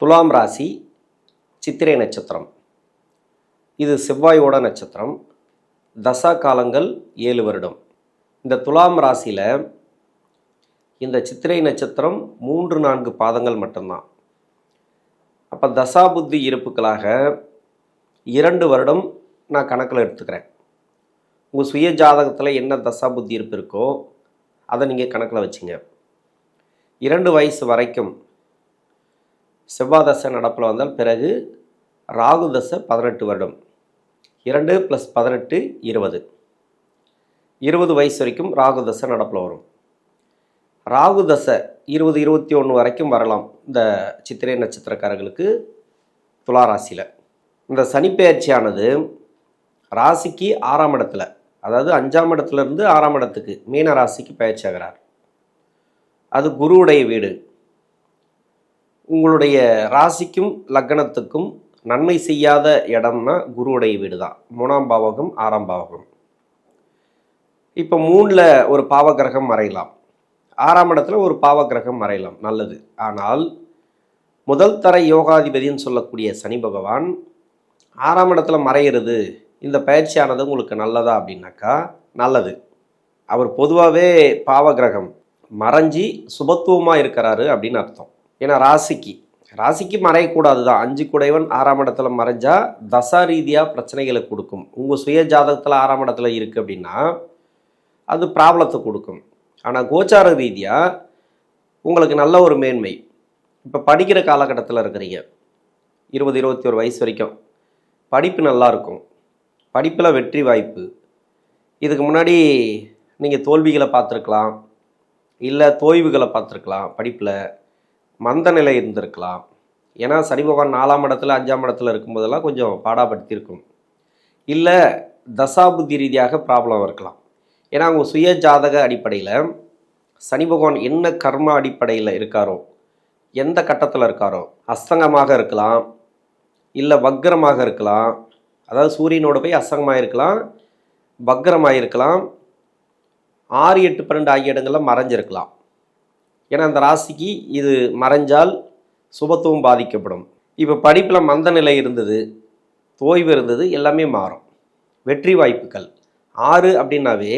துலாம் ராசி சித்திரை நட்சத்திரம். இது செவ்வாயோட நட்சத்திரம். தசா காலங்கள் ஏழு வருடம். இந்த துலாம் ராசியில் இந்த சித்திரை நட்சத்திரம் மூன்று நான்கு பாதங்கள் மட்டும்தான். அப்போ தசா புத்தி இருப்புகளாக இரண்டு வருடம் நான் கணக்கில் எடுத்துக்கிறேன். உங்கள் சுய ஜாதகத்தில் என்ன தசா புத்தி இருப்பு இருக்கோ அதை நீங்கள் கணக்கில் வச்சுங்க. இரண்டு வயசு வரைக்கும் செவ்வாதசை நடப்பில் வந்தால் பிறகு ராகு தசை பதினெட்டு வருடம். இரண்டு ப்ளஸ் பதினெட்டு இருபது. இருபது வயசு வரைக்கும் ராகு தசை நடப்பில் வரும். ராகு தசை இருபது இருபத்தி ஒன்று வரைக்கும் வரலாம் இந்த சித்திரை நட்சத்திரக்காரர்களுக்கு துலா ராசியில். இந்த சனிப்பெயர்ச்சியானது ராசிக்கு ஆறாம் இடத்துல அதாவது அஞ்சாம் இடத்துல இருந்து ஆறாம் இடத்துக்கு மீன ராசிக்கு பயிற்சி ஆகிறார். அது குருவுடைய வீடு. உங்களுடைய ராசிக்கும் லக்னத்துக்கும் நன்மை செய்யாத இடம்னா குருவுடைய வீடு தான் மூணாம் பாவகம் ஆறாம் பாவகம். இப்போ மூணில் ஒரு பாவகிரகம் மறையலாம். ஆறாம் இடத்துல ஒரு பாவகிரகம் மறையலாம். நல்லது. ஆனால் முதல் தர யோகாதிபதின்னு சொல்லக்கூடிய சனி பகவான் ஆறாம் இடத்துல மறையிறது இந்த பயிற்சியானது உங்களுக்கு நல்லதா அப்படின்னாக்கா நல்லது. அவர் பொதுவாகவே பாவகிரகம் மறைஞ்சி சுபத்துவமாக இருக்கிறாரு அப்படின்னு அர்த்தம். ஏன்னா ராசிக்கு. ராசிக்கு மறையக்கூடாது தான் அஞ்சு குடைவன் ஆறாம் இடத்துல மறைஞ்சா தசா ரீதியாக பிரச்சனைகளை கொடுக்கும். உங்கள் சுய ஜாதகத்தில் ஆறாம் இடத்துல இருக்குது அப்படின்னா அது ப்ராப்ளத்தை கொடுக்கும். ஆனால் கோச்சார ரீதியாக உங்களுக்கு நல்ல ஒரு மேன்மை. இப்போ படிக்கிற காலகட்டத்தில் இருக்கிறீங்க. இருபது இருபத்தி ஒரு வயசு வரைக்கும். படிப்பு நல்லாயிருக்கும் படிப்பில் வெற்றி வாய்ப்பு. இதுக்கு முன்னாடி நீங்கள் தோல்விகளை பார்த்துருக்கலாம். இல்லை தோய்வுகளை பார்த்துருக்கலாம் படிப்பில். மந்த நிலை இருந்திருக்கலாம். ஏன்னா சனி பகவான் நாலாம் இடத்துல அஞ்சாம் இடத்துல இருக்கும்போதெல்லாம் கொஞ்சம் பாடாப்படுத்தியிருக்கும் இல்லை தசாபுத்தி ரீதியாக ப்ராப்ளம் இருக்கலாம். ஏன்னா அவங்க சுய ஜாதக அடிப்படையில் சனி பகவான் என்ன கர்ம அடிப்படையில் இருக்காரோ எந்த கட்டத்தில் இருக்காரோ அஸ்தங்கமாக இருக்கலாம் இல்லை வக்ரமாக இருக்கலாம் அதாவது சூரியனோட போய் அசங்கமாக இருக்கலாம் வக்ரமாக இருக்கலாம் ஆறு எட்டு பன்னெண்டு ஆகிய இடங்களில் மறைஞ்சிருக்கலாம். ஏன்னா அந்த ராசிக்கு இது மறைஞ்சால் சுபத்துவம் பாதிக்கப்படும். இப்போ படிப்பில் மந்த நிலை இருந்தது தோய்வு இருந்தது எல்லாமே மாறும். வெற்றி வாய்ப்புகள். ஆறு அப்படின்னாவே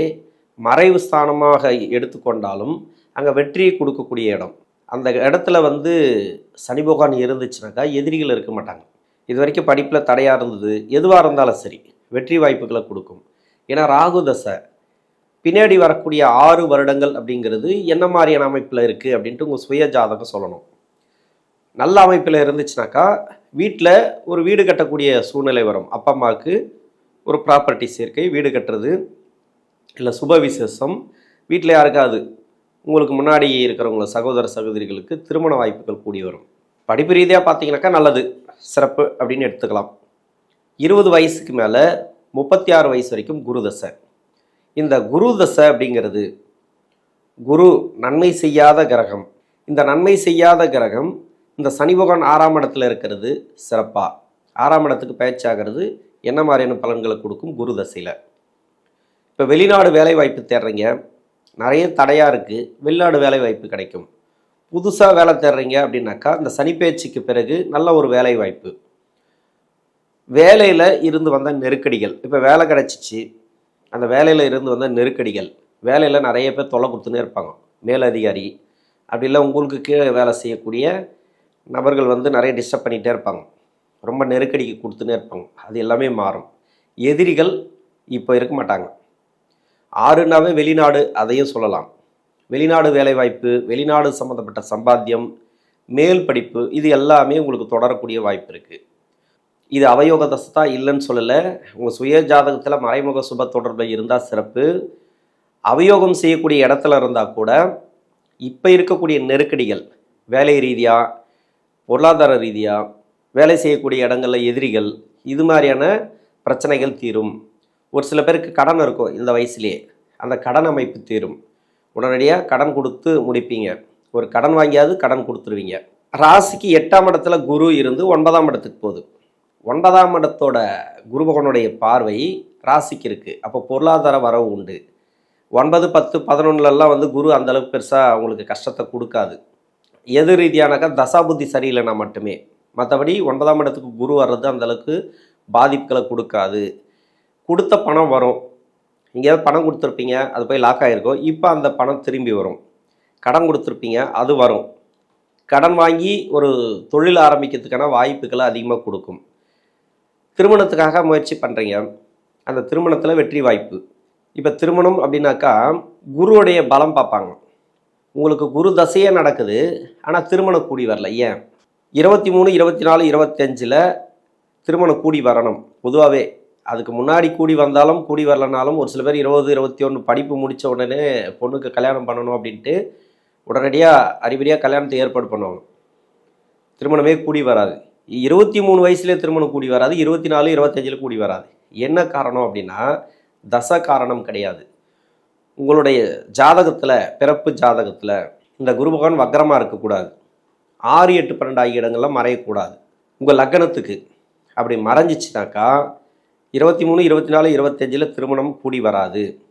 மறைவு ஸ்தானமாக எடுத்துக்கொண்டாலும் அங்கே வெற்றியை கொடுக்கக்கூடிய இடம். அந்த இடத்துல வந்து சனி பகவான் இருந்துச்சுனாக்கா எதிரிகள் இருக்க மாட்டாங்க. இது வரைக்கும் படிப்பில் தடையாக இருந்தது எதுவாக இருந்தாலும் சரி வெற்றி வாய்ப்புகளை கொடுக்கும். ஏன்னா ராகு தசை பின்னாடி வரக்கூடிய ஆறு வருடங்கள் அப்படிங்கிறது என்ன மாதிரியான அமைப்பில் இருக்குது அப்படின்ட்டு உங்கள் சுய ஜாதகம் சொல்லணும். நல்ல அமைப்பில் இருந்துச்சுனாக்கா வீட்டில் ஒரு வீடு கட்டக்கூடிய சூழ்நிலை வரும். அப்பா அம்மாவுக்கு ஒரு ப்ராப்பர்ட்டி சேர்க்கை வீடு கட்டுறது இல்லை சுப விசேஷம் வீட்டில் யாருக்காவது உங்களுக்கு முன்னாடி இருக்கிறவங்க சகோதர சகோதரிகளுக்கு திருமண வாய்ப்புகள் கூடி வரும். படிப்பு ரீதியாக பார்த்தீங்கன்னாக்கா நல்லது. சிறப்பு அப்படின்னு எடுத்துக்கலாம். இருபது வயசுக்கு மேலே முப்பத்தி ஆறு வயசு வரைக்கும் குருதசை இந்த குரு தசை அப்படிங்கிறது குரு நன்மை செய்யாத கிரகம். இந்த நன்மை செய்யாத கிரகம் இந்த சனி பகவான் ஆறாம் இடத்துல இருக்கிறது சிறப்பாக ஆறாம் இடத்துக்கு பயிற்சியாகிறது என்ன மாதிரியான பலன்களை கொடுக்கும் குரு தசையில். இப்போ வெளிநாடு வேலைவாய்ப்பு தேடுறீங்க நிறைய தடையாக இருக்குது வெளிநாடு வேலைவாய்ப்பு கிடைக்கும். புதுசாக வேலை தேடுறீங்க அப்படின்னாக்கா இந்த சனி பேச்சுக்கு பிறகு நல்ல ஒரு வேலை வாய்ப்பு வேலையில் இருந்து வந்த நெருக்கடிகள் இப்போ வேலை கிடச்சிச்சு அந்த வேலையில் இருந்து வந்த நெருக்கடிகள். வேலையில் நிறைய பேர் தொலை கொடுத்துனே இருப்பாங்க. மேலதிகாரி. அப்படி இல்லை உங்களுக்கு கீழே வேலை செய்யக்கூடிய நபர்கள் வந்து நிறைய டிஸ்டர்ப் பண்ணிகிட்டே இருப்பாங்க. ரொம்ப நெருக்கடிக்கு கொடுத்துனே இருப்பாங்க. அது எல்லாமே மாறும். எதிரிகள் இப்போ இருக்க மாட்டாங்க. ஆறுனாவே வெளிநாடு அதையும் சொல்லலாம். வெளிநாடு வேலைவாய்ப்பு வெளிநாடு சம்மந்தப்பட்ட சம்பாத்தியம் மேல் படிப்பு இது எல்லாமே உங்களுக்கு தொடரக்கூடிய வாய்ப்பு இருக்குது இது அவயோக தசை இல்லைன்னு சொல்லலை. உங்கள் சுய ஜாதகத்தில் மறைமுக சுப தொடர்பில் இருந்தால் சிறப்பு. அவயோகம் செய்யக்கூடிய இடத்துல இருந்தால் கூட இப்போ இருக்கக்கூடிய நெருக்கடிகள் வேலை ரீதியாக பொருளாதார ரீதியாக வேலை செய்யக்கூடிய இடங்களில் எதிரிகள் இது மாதிரியான பிரச்சனைகள் தீரும். ஒரு சில பேருக்கு கடன் இருக்கும் இந்த வயசுலேயே. அந்த கடன் அமைப்பு தீரும். உடனடியாக கடன் கொடுத்து முடிப்பீங்க. ஒரு கடன் வாங்கியாவது கடன் கொடுத்துருவீங்க. ராசிக்கு எட்டாம் இடத்துல குரு இருந்து ஒன்பதாம் இடத்துக்கு போகுது. ஒன்பதாம் இடத்தோட குருபகனுடைய பார்வை ராசிக்கு இருக்குது அப்போ பொருளாதார வரவு உண்டு. ஒன்பது பத்து பதினொன்றுலலாம் வந்து குரு அந்தளவுக்கு பெருசாக அவங்களுக்கு கஷ்டத்தை கொடுக்காது. எது ரீதியானாக்கா தசாபுத்தி சரியில்லைனா மட்டுமே. மற்றபடி ஒன்பதாம் இடத்துக்கு குரு வர்றது அந்தளவுக்கு பாதிப்புகளை கொடுக்காது. கொடுத்த பணம் வரும். எங்கேயாவது பணம் கொடுத்துருப்பீங்க அது போய் லாக் ஆகிருக்கும் இப்போ அந்த பணம் திரும்பி வரும். கடன் கொடுத்துருப்பீங்க அது வரும். கடன் வாங்கி ஒரு தொழில் ஆரம்பிக்கிறதுக்கான வாய்ப்புகளை அதிகமாக கொடுக்கும். திருமணத்துக்காக முயற்சி பண்ணுறீங்க அந்த திருமணத்தில் வெற்றி வாய்ப்பு. இப்போ திருமணம் அப்படின்னாக்கா குருவுடைய பலம் பார்ப்பாங்க. உங்களுக்கு குரு தசையே நடக்குது ஆனால் திருமணம் கூடி வரல. ஏன்? இருபத்தி மூணு இருபத்தி நாலு இருபத்தஞ்சில் திருமணம் கூடி வரணும். பொதுவாகவே அதுக்கு முன்னாடி கூடி வந்தாலும் கூடி வரலனாலும் ஒரு சில பேர் இருபது இருபத்தி ஒன்று படிப்பு முடித்த உடனே பொண்ணுக்கு கல்யாணம் பண்ணணும் அப்படின்ட்டு உடனடியாக அறிபடியாக கல்யாணத்தை ஏற்பாடு பண்ணுவாங்க. திருமணமே கூடி வராது. இருபத்தி மூணு வயசுலேயே திருமணம் கூடி வராது இருபத்தி நாலு இருபத்தஞ்சில் கூடி வராது. என்ன காரணம் அப்படின்னா தச காரணம் கிடையாது. உங்களுடைய ஜாதகத்தில் பிறப்பு ஜாதகத்தில் இந்த குரு பகவான் வக்கரமாக இருக்கக்கூடாது. ஆறு எட்டு பன்னெண்டு ஆகிய இடங்கள்லாம் மறையக்கூடாது. உங்கள் லக்னத்துக்கு அப்படி மறைஞ்சிச்சுனாக்கா இருபத்தி மூணு இருபத்தி நாலு இருபத்தஞ்சில் திருமணம் கூடி வராது.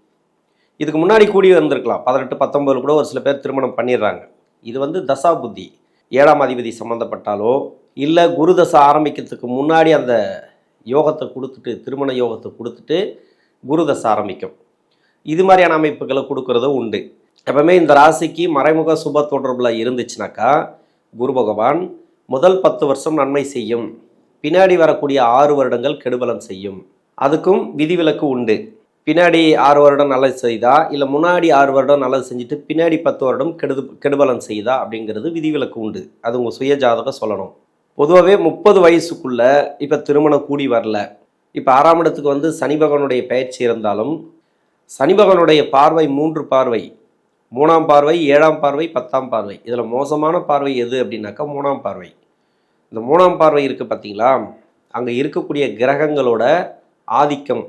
இதுக்கு முன்னாடி கூடி வந்திருக்கலாம். பதினெட்டு பத்தொம்பது கூட ஒரு சில பேர் திருமணம் பண்ணிடுறாங்க. இது வந்து தசா புத்தி. ஏழாம் அதிபதி சம்மந்தப்பட்டாலோ இல்லை குரு தசை ஆரம்பிக்கிறதுக்கு முன்னாடி அந்த யோகத்தை கொடுத்துட்டு திருமண யோகத்தை கொடுத்துட்டு குரு தசை ஆரம்பிக்கும். இது மாதிரியான அமைப்புகளை கொடுக்கறதும் உண்டு. எப்பவுமே இந்த ராசிக்கு மறைமுக சுப தொடர்பில் இருந்துச்சுனாக்கா குரு பகவான் முதல் பத்து வருஷம் நன்மை செய்யும். பின்னாடி வரக்கூடிய ஆறு வருடங்கள் கெடுபலம் செய்யும். அதுக்கும் விதிவிலக்கு உண்டு. பின்னாடி ஆறு வருடம் நல்லது செய்தா இல்லை முன்னாடி ஆறு வருடம் நல்லது செஞ்சுட்டு பின்னாடி பத்து வருடம் கெடுது கெடுபலம் செய்தா அப்படிங்கிறது விதிவிலக்கு உண்டு. அது உங்கள் சுய ஜாதகம் சொல்லணும். பொதுவாகவே முப்பது வயசுக்குள்ள இப்போ திருமணம் கூடி வரல. இப்போ ஆறாம் இடத்துக்கு வந்து சனி பகவானுடைய பயிற்சி இருந்தாலும் சனி பகவானுடைய பார்வை மூன்று பார்வை. மூணாம் பார்வை ஏழாம் பார்வை பத்தாம் பார்வை. இதில் மோசமான பார்வை எது அப்படின்னாக்கா மூணாம் பார்வை. இந்த மூணாம் பார்வை இருக்குது பார்த்தீங்களா அங்கே இருக்கக்கூடிய கிரகங்களோட ஆதிக்கம்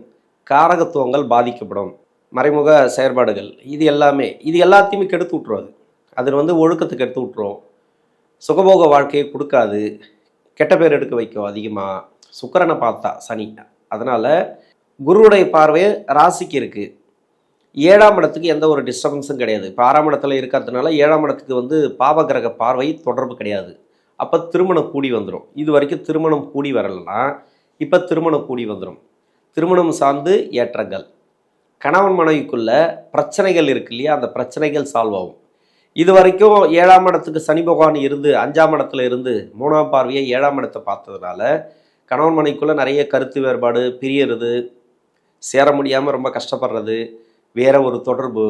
காரகத்துவங்கள் பாதிக்கப்படும். மறைமுக செயற்பாடுகள் இது எல்லாமே. இது எல்லாத்தையுமே கெடுத்து விட்ரும் அது. வந்து ஒழுக்கத்துக்கு எடுத்து விட்டுரும். சுகபோக வாழ்க்கையை கொடுக்காது. கெட்ட பேர் எடுக்க வைக்கும் அதிகமாக சுக்கரனை பார்த்தா சனி. அதனால் குருவுடைய பார்வை ராசிக்கு இருக்குது ஏழாம் இடத்துக்கு எந்த ஒரு டிஸ்டர்பன்ஸும் கிடையாது. இப்போ ஆறாம் இடத்துல இருக்கிறதுனால ஏழாம் இடத்துக்கு வந்து பாவகிரக பார்வை தொடர்பு கிடையாது. அப்போ திருமணம் கூடி வந்துடும் இது வரைக்கும் திருமணம் கூடி வரலைன்னா இப்போ திருமணம் கூடி வந்துடும் திருமணம் சார்ந்து ஏற்றங்கள். கணவன் மனைவிக்குள்ள பிரச்சனைகள் இருக்கு இல்லையா? அந்த பிரச்சனைகள் சால்வ் ஆகும். இது வரைக்கும் ஏழாம் இடத்துக்கு சனி பகவான் இருந்து அஞ்சாம் இடத்துல இருந்து மூணாம் பார்வையை ஏழாம் இடத்தை பார்த்ததுனால கணவன் மனைக்குள்ளே நிறைய கருத்து வேறுபாடு பிரியறது சேர முடியாமல் ரொம்ப கஷ்டப்படுறது வேற ஒரு தொடர்பு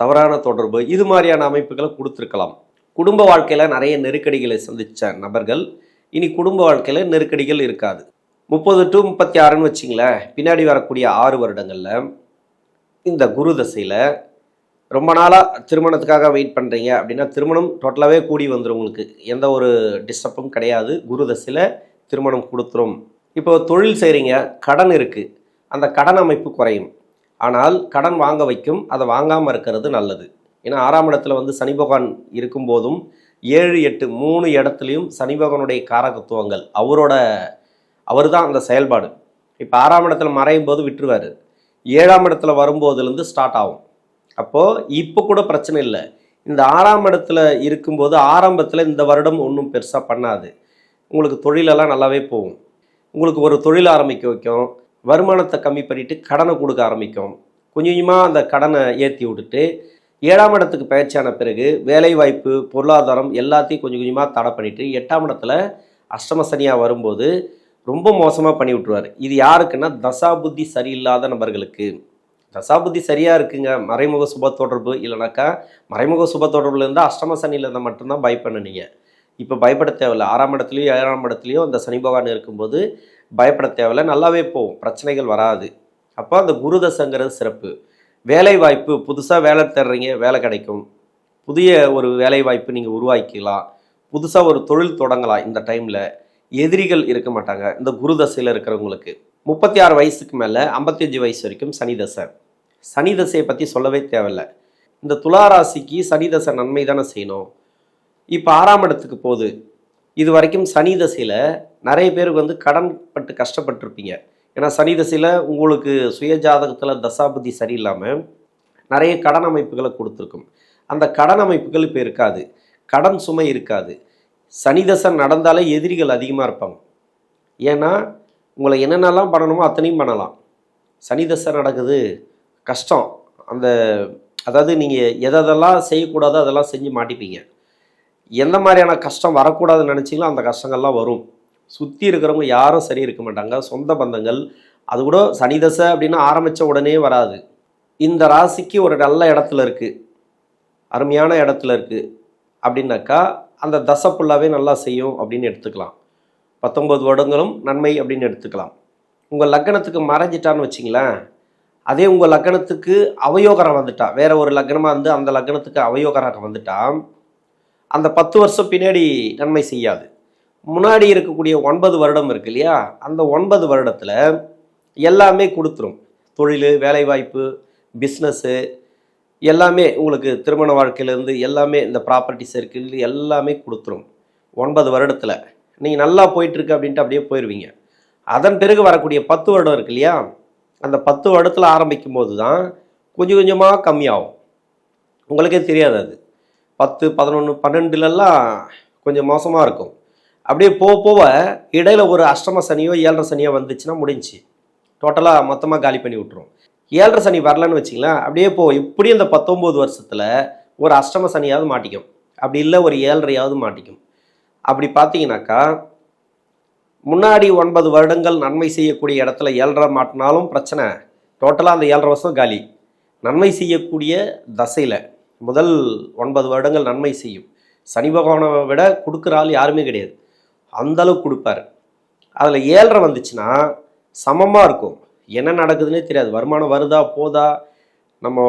தவறான தொடர்பு இது மாதிரியான அமைப்புகளை கொடுத்துருக்கலாம். குடும்ப வாழ்க்கையில் நிறைய நெருக்கடிகளை சந்தித்த நபர்கள் இனி குடும்ப வாழ்க்கையில் நெருக்கடிகள் இருக்காது. முப்பது டு முப்பத்தி ஆறுன்னு வச்சிங்களேன் பின்னாடி வரக்கூடிய ஆறு வருடங்களில் இந்த குரு தசையில் ரொம்ப நாளாக திருமணத்துக்காக வெயிட் பண்ணுறீங்க அப்படின்னா திருமணம் டோட்டலாகவே கூடி வந்துடும் உங்களுக்கு. எந்த ஒரு டிஸ்டர்பும் கிடையாது. குரு தசையில் திருமணம் கொடுத்துரும். இப்போ தொழில் செய்கிறீங்க கடன் இருக்குது அந்த கடன் அமைப்பு குறையும். ஆனால் கடன் வாங்க வைக்கும் அதை வாங்காமல் இருக்கிறது நல்லது. ஏன்னா ஆறாம் இடத்துல வந்து சனி பகவான் இருக்கும்போதும் ஏழு எட்டு மூணு இடத்துலையும் சனி பகவானுடைய காரகத்துவங்கள் அவரோட அவர் தான் அந்த செயல்பாடு. இப்போ ஆறாம் இடத்துல மறையும் போது விட்டுருவார். ஏழாம் இடத்துல வரும்போதுலேருந்து ஸ்டார்ட் ஆகும். அப்போது இப்போ கூட பிரச்சனை இல்லை. இந்த ஆறாம் இடத்துல இருக்கும்போது ஆரம்பத்தில் இந்த வருடம் ஒன்றும் பெருசாக பண்ணாது. உங்களுக்கு தொழிலெல்லாம் நல்லாவே போகும். உங்களுக்கு ஒரு தொழில் ஆரம்பிக்க வைக்கும். வருமானத்தை கம்மி பண்ணிவிட்டு கடனை கொடுக்க ஆரம்பிக்கும். கொஞ்சம் கொஞ்சமாக அந்த கடனை ஏற்றி விட்டுட்டு ஏழாம் இடத்துக்கு பயிற்சியான பிறகு வேலைவாய்ப்பு பொருளாதாரம் எல்லாத்தையும் கொஞ்சம் கொஞ்சமாக தடை பண்ணிவிட்டு எட்டாம் இடத்துல அஷ்டம சனியாக வரும்போது ரொம்ப மோசமாக பண்ணி விட்டுருவார். இது யாருக்குன்னா தசாபுத்தி சரியில்லாத நபர்களுக்கு. தசாபுத்தி சரியாக இருக்குங்க. மறைமுக சுப தொடர்பு இல்லைனாக்கா மறைமுக சுப தொடர்புல இருந்தால் அஷ்டம சனியில் இருந்தால் மட்டும்தான் பயப்பண்ணுனீங்க இப்போ பயப்பட தேவையில்ல. ஆறாம் இடத்துலையும் ஏழாம் இடத்துலையும் அந்த சனி பகவான் இருக்கும்போது பயப்பட தேவையில்ல. நல்லாவே போகும். பிரச்சனைகள் வராது. அப்போ அந்த குருதசைங்கிறது சிறப்பு. வேலை வாய்ப்பு புதுசாக வேலை தேடுறீங்க வேலை கிடைக்கும். புதிய ஒரு வேலை வாய்ப்பு நீங்கள் உருவாக்கிக்கலாம். புதுசாக ஒரு தொழில் தொடங்கலாம் இந்த டைமில் எதிரிகள் இருக்க மாட்டாங்க. இந்த குரு தசையில் இருக்கிறவங்களுக்கு. முப்பத்தி ஆறு வயசுக்கு மேலே ஐம்பத்தஞ்சு வயசு வரைக்கும் சனி தசை. சனி தசையை பற்றி சொல்லவே தேவையில்ல. இந்த துலா ராசிக்கு சனி தசை நன்மை தானே செய்யணும். இப்போ ஆறாம் இடத்துக்கு போகுது. இது வரைக்கும் சனி தசையில் நிறைய பேருக்கு வந்து கடன் பட்டு கஷ்டப்பட்டிருப்பீங்க. ஏன்னா சனி தசையில் உங்களுக்கு சுய ஜாதகத்தில் தசாபதி சரியில்லாமல் நிறைய கடன் அமைப்புகளை கொடுத்துருக்கும். அந்த கடன் அமைப்புகள் இப்போ இருக்காது. கடன் சுமை இருக்காது. சனி தசை நடந்தாலே எதிரிகள் அதிகமாக இருப்பாங்க. ஏன்னா உங்களை என்னென்னலாம் பண்ணணுமோ அத்தனையும் பண்ணலாம். சனி தசை நடக்குது கஷ்டம். அந்த அதாவது நீங்கள் எதெல்லாம் செய்யக்கூடாதோ அதெல்லாம் செஞ்சு மாட்டிப்பீங்க. எந்த மாதிரியான கஷ்டம் வரக்கூடாதுன்னு நினச்சிங்களோ அந்த கஷ்டங்கள்லாம் வரும். சுற்றி இருக்கிறவங்க யாரும் சரி இருக்க மாட்டாங்க. சொந்த பந்தங்கள். அது கூட சனி தசை அப்படின்னு ஆரம்பித்த உடனே வராது. இந்த ராசிக்கு ஒரு நல்ல இடத்துல இருக்குது அருமையான இடத்துல இருக்குது அப்படின்னாக்கா அந்த தசை ஃபுல்லாகவே நல்லா செய்யும் அப்படின்னு எடுத்துக்கலாம். பத்தொன்பது வருடங்களும் நன்மை அப்படின்னு எடுத்துக்கலாம். உங்கள் லக்கணத்துக்கு மறைஞ்சிட்டான்னு வச்சிங்களேன் அதே உங்கள் லக்கணத்துக்கு அவயோகரம் வந்துட்டா வேற ஒரு லக்னமாக வந்து அந்த லக்னத்துக்கு அவயோகரம் வந்துட்டா அந்த பத்து வருஷம் பின்னாடி நன்மை செய்யாது. முன்னாடி இருக்கக்கூடிய ஒன்பது வருடம் இருக்கு இல்லையா அந்த ஒன்பது வருடத்தில் எல்லாமே கொடுத்துரும். தொழில் வேலைவாய்ப்பு பிஸ்னஸ்ஸு எல்லாமே உங்களுக்கு திருமண வாழ்க்கையிலேருந்து எல்லாமே இந்த ப்ராப்பர்ட்டி சர்க்கிள் எல்லாமே கொடுத்துரும். ஒன்பது வருடத்தில். நீங்கள் நல்லா போயிட்டுருக்கு அப்படின்ட்டு அப்படியே போயிடுவீங்க அதன் பிறகு வரக்கூடிய பத்து வருடம் இருக்கு இல்லையா? அந்த பத்து வருடத்தில் ஆரம்பிக்கும் போது தான் கொஞ்சம் கொஞ்சமாக கம்மியாகும். உங்களுக்கே தெரியாது அது. பத்து பதினொன்று பன்னெண்டுலலாம் கொஞ்சம் மோசமாக இருக்கும். அப்படியே போக போக இடையில ஒரு அஷ்டம சனியோ ஏழரை சனியோ வந்துச்சுன்னா முடிஞ்சுச்சு. டோட்டலாக மொத்தமாக காலி பண்ணி விட்ருவோம் ஏழரை சனி வரலன்னு வச்சிங்களேன் அப்படியே போ இப்படி இந்த பத்தொம்போது வருஷத்தில் ஒரு அஷ்டம சனியாவது மாட்டிக்கும். அப்படி இல்லை ஒரு ஏழரையாவது மாட்டிக்கும். பார்த்தீங்கன்னாக்கா முன்னாடி ஒன்பது வருடங்கள் நன்மை செய்யக்கூடிய இடத்துல ஏழரை மாட்டினாலும் பிரச்சனை. டோட்டலாக அந்த ஏழரை வருஷம் காலி. நன்மை செய்யக்கூடிய தசையில் முதல் ஒன்பது வருடங்கள் நன்மை செய்யும். சனி பகவானை விட கொடுக்குற ஆள் யாருமே கிடையாது. அந்த அளவுக்கு கொடுப்பாரு. அதில் ஏழரை வந்துச்சுன்னா சமமாக இருக்கும். என்ன நடக்குதுன்னே தெரியாது. வருமானம் வருதா போதா? நம்ம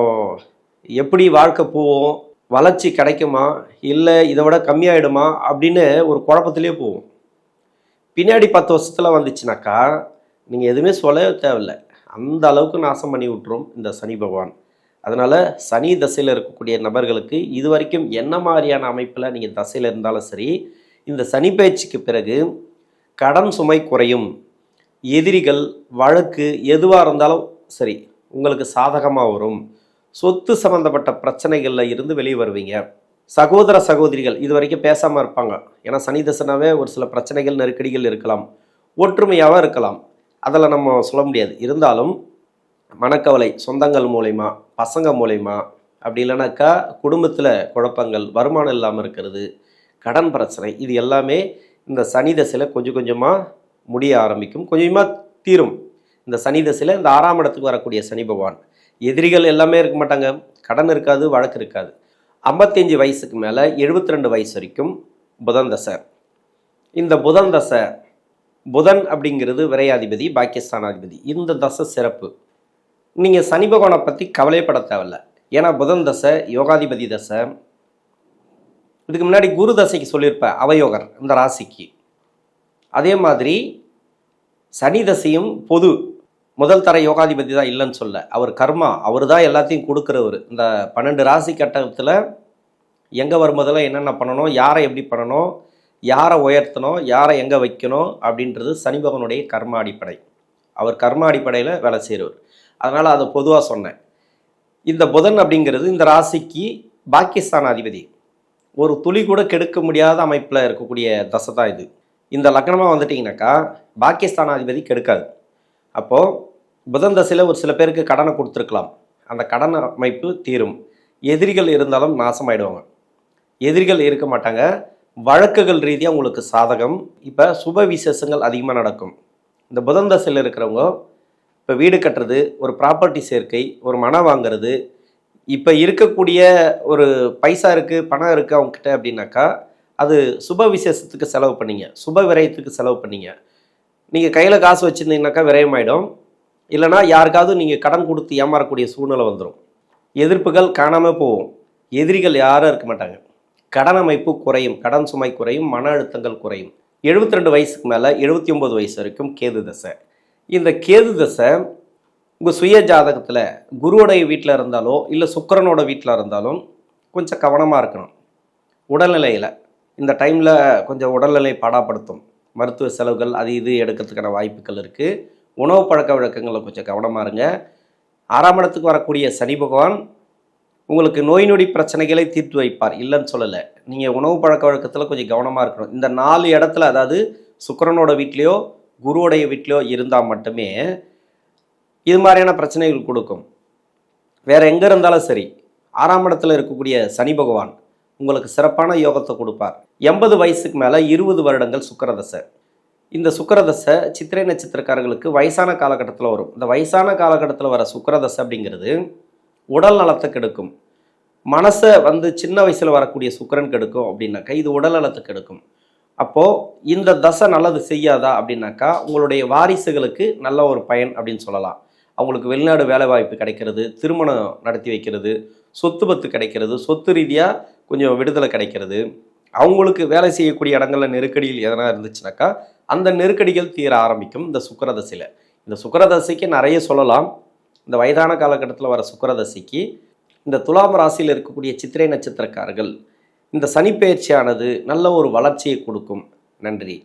எப்படி வாழ்க்கை போவோம்? வளர்ச்சி கிடைக்குமா? இல்லை இதை விட கம்மியாயிடுமா? அப்படின்னு ஒரு குழப்பத்திலே போவோம். பின்னாடி பத்து வருஷத்தில் வந்துச்சுனாக்கா நீங்கள் எதுவுமே சொல்லவே தேவையில்லை. அந்த அளவுக்கு நாசம் பண்ணி விட்டுரும் இந்த சனி பகவான். அதனால் சனி தசையில் இருக்கக்கூடிய நபர்களுக்கு இது வரைக்கும் என்ன மாதிரியான அமைப்பில் நீங்கள் தசையில் இருந்தாலும் சரி இந்த சனி பயிற்சிக்கு பிறகு கடன் சுமை குறையும். எதிரிகள் வழக்கு எதுவாக இருந்தாலும் சரி உங்களுக்கு சாதகமாக வரும். சொத்து சம்மந்தப்பட்ட பிரச்சனைகளில் இருந்து வெளியே வருவீங்க. சகோதர சகோதரிகள் இது வரைக்கும் பேசாமல் இருப்பாங்க. ஏன்னா சனி தசனாவே ஒரு சில பிரச்சனைகள் நெருக்கடிகள் இருக்கலாம். ஒற்றுமையாகவும் இருக்கலாம். அதில் நம்ம சொல்ல முடியாது. இருந்தாலும் மனக்கவலை சொந்தங்கள் மூலயமா பசங்க மூலயமா அப்படி இல்லைனாக்கா குடும்பத்தில் குழப்பங்கள் வருமானம் இல்லாமல் இருக்கிறது கடன் பிரச்சனை இது எல்லாமே இந்த சனி தசையில் கொஞ்சம் கொஞ்சமாக முடிய ஆரம்பிக்கும். கொஞ்சமாக தீரும். இந்த சனி தசையில் இந்த ஆறாம் இடத்துக்கு வரக்கூடிய சனி பகவான். எதிரிகள் எல்லாமே இருக்க மாட்டாங்க. கடன் இருக்காது வழக்கு இருக்காது. ஐம்பத்தஞ்சு வயசுக்கு மேலே எழுபத்தி ரெண்டு வயசு வரைக்கும் புதன் தசை. இந்த புதன் தசை புதன் அப்படிங்கிறது விரையாதிபதி பாக்கியஸ்தானாதிபதி. இந்த தசை சிறப்பு. நீங்கள் சனி பகவானை பற்றி கவலைப்பட தேவையில்ல. ஏன்னா புதன் தசை யோகாதிபதி தசை. இதுக்கு முன்னாடி குரு தசைக்கு சொல்லியிருப்பேன் அவயோகர் இந்த ராசிக்கு. அதே மாதிரி சனி தசையும் பொது முதல் தர யோகாதிபதி தான் இல்லைன்னு சொல்ல. அவர் கர்மா அவர் தான் எல்லாத்தையும் கொடுக்குறவர். இந்த பன்னெண்டு ராசி கட்டத்தில் எங்கே வரும்போதெல்லாம் என்னென்ன பண்ணணும் யாரை எப்படி பண்ணணும் யாரை உயர்த்தணும் யாரை எங்கே வைக்கணும் அப்படின்றது சனி பகவனுடைய கர்ம அடிப்படை. அவர் கர்ம அடிப்படையில் வேலை செய்கிறவர் அதனால் அதை பொதுவாக சொன்னேன். இந்த புதன் அப்படிங்கிறது இந்த ராசிக்கு பாகிஸ்தான் அதிபதி ஒரு துளி கூட கெடுக்க முடியாத அமைப்பில் இருக்கக்கூடிய தசை தான் இது. இந்த லக்னமாக வந்துட்டிங்கனாக்கா பாக்கியஸ்தானாதிபதி கெடுக்காது. அப்போது புதன் தசையில் ஒரு சில பேருக்கு கடனை கொடுத்துருக்கலாம். அந்த கடன் அமைப்பு தீரும். எதிரிகள் இருந்தாலும் நாசமாயிடுவாங்க. எதிரிகள் இருக்க மாட்டாங்க. வழக்குகள் ரீதியாக உங்களுக்கு சாதகம். இப்போ சுப விசேஷங்கள் அதிகமாக நடக்கும். இந்த புதன் தசையில் இருக்கிறவங்க இப்போ வீடு கட்டுறது ஒரு ப்ராப்பர்ட்டி சேர்க்கை ஒரு மனம் வாங்குறது இப்போ இருக்கக்கூடிய ஒரு பைசா இருக்குது பணம் இருக்குது அவங்கக்கிட்ட அப்படின்னாக்கா அது சுப விசேஷத்துக்கு செலவு பண்ணீங்க. சுப விரயத்துக்கு செலவு பண்ணீங்க. நீங்கள் கையில் காசு வச்சுருந்தீங்கனாக்கா விரயமாயிடும். இல்லைனா யாருக்காவது நீங்கள் கடன் கொடுத்து ஏமாறக்கூடிய சூழ்நிலை வந்துடும் எதிர்ப்புகள் காணாமல் போகும். எதிரிகள் யாரும் இருக்க மாட்டாங்க. கடன் அமைப்பு குறையும். கடன் சுமை குறையும். மன அழுத்தங்கள் குறையும். எழுபத்தி ரெண்டு வயசுக்கு மேலே எழுபத்தி ஒம்பது வயசு வரைக்கும் கேது தசை. இந்த கேது தசை உங்கள் சுய ஜாதகத்தில் குருவோடைய வீட்டில் இருந்தாலோ இல்லை சுக்கரனோட வீட்டில் இருந்தாலும் கொஞ்சம் கவனமாக இருக்கணும். உடல்நிலையில். இந்த டைமில் கொஞ்சம் உடல்நிலை பாடாப்படுத்தும். மருத்துவ செலவுகள் அது இது எடுக்கிறதுக்கான வாய்ப்புகள் இருக்குது உணவு பழக்க வழக்கங்களை கொஞ்சம் கவனமாக இருங்க. ஆறாம் இடத்துக்கு வரக்கூடிய சனி பகவான் உங்களுக்கு நோய் நொடி பிரச்சனைகளை தீர்த்து வைப்பார். இல்லைன்னு சொல்லலை. நீங்கள் உணவு பழக்க வழக்கத்தில் கொஞ்சம் கவனமாக இருக்கணும். இந்த நாலு இடத்துல அதாவது சுக்கரனோட வீட்லேயோ குருவோடைய வீட்லேயோ இருந்தால் மட்டுமே இது மாதிரியான பிரச்சனைகள் கொடுக்கும். வேறு எங்கே இருந்தாலும் சரி ஆறாம் இடத்துல இருக்கக்கூடிய சனி பகவான் உங்களுக்கு சிறப்பான யோகத்தை கொடுப்பார். எண்பது வயசுக்கு மேலே இருபது வருடங்கள் சுக்கரதசை. இந்த சுக்கரதசை சித்திரை நட்சத்திரக்காரர்களுக்கு வயசான காலகட்டத்தில் வரும். இந்த வயசான காலகட்டத்தில் வர சுக்கரதசை அப்படிங்கிறது உடல் நலத்தை கெடுக்கும். மனசை வந்து சின்ன வயசில் வரக்கூடிய சுக்கரன் கெடுக்கும் அப்படின்னாக்கா இது உடல் நலத்தை கெடுக்கும். அப்போது இந்த தசை நல்லது செய்யாதா அப்படின்னாக்கா உங்களுடைய வாரிசுகளுக்கு நல்ல ஒரு பயன் அப்படின்னு சொல்லலாம். அவங்களுக்கு வெளிநாடு வேலைவாய்ப்பு கிடைக்கிறது திருமணம் நடத்தி வைக்கிறது சொத்து பத்து கிடைக்கிறது சொத்து ரீதியாக கொஞ்சம் விடுதலை கிடைக்கிறது. அவங்களுக்கு வேலை செய்யக்கூடிய இடங்களில் நெருக்கடியில் எதனா இருந்துச்சுனாக்கா அந்த நெருக்கடிகள் தீர ஆரம்பிக்கும் இந்த சுக்கரதசையில். இந்த சுக்கரதசைக்கு நிறைய சொல்லலாம். இந்த வயதான காலகட்டத்தில் வர சுக்கரதசைக்கு இந்த துலாம் ராசியில் இருக்கக்கூடிய சித்திரை நட்சத்திரக்காரர்கள் இந்த சனிப்பெயர்ச்சியானது நல்ல ஒரு வளர்ச்சியை கொடுக்கும். நன்றி.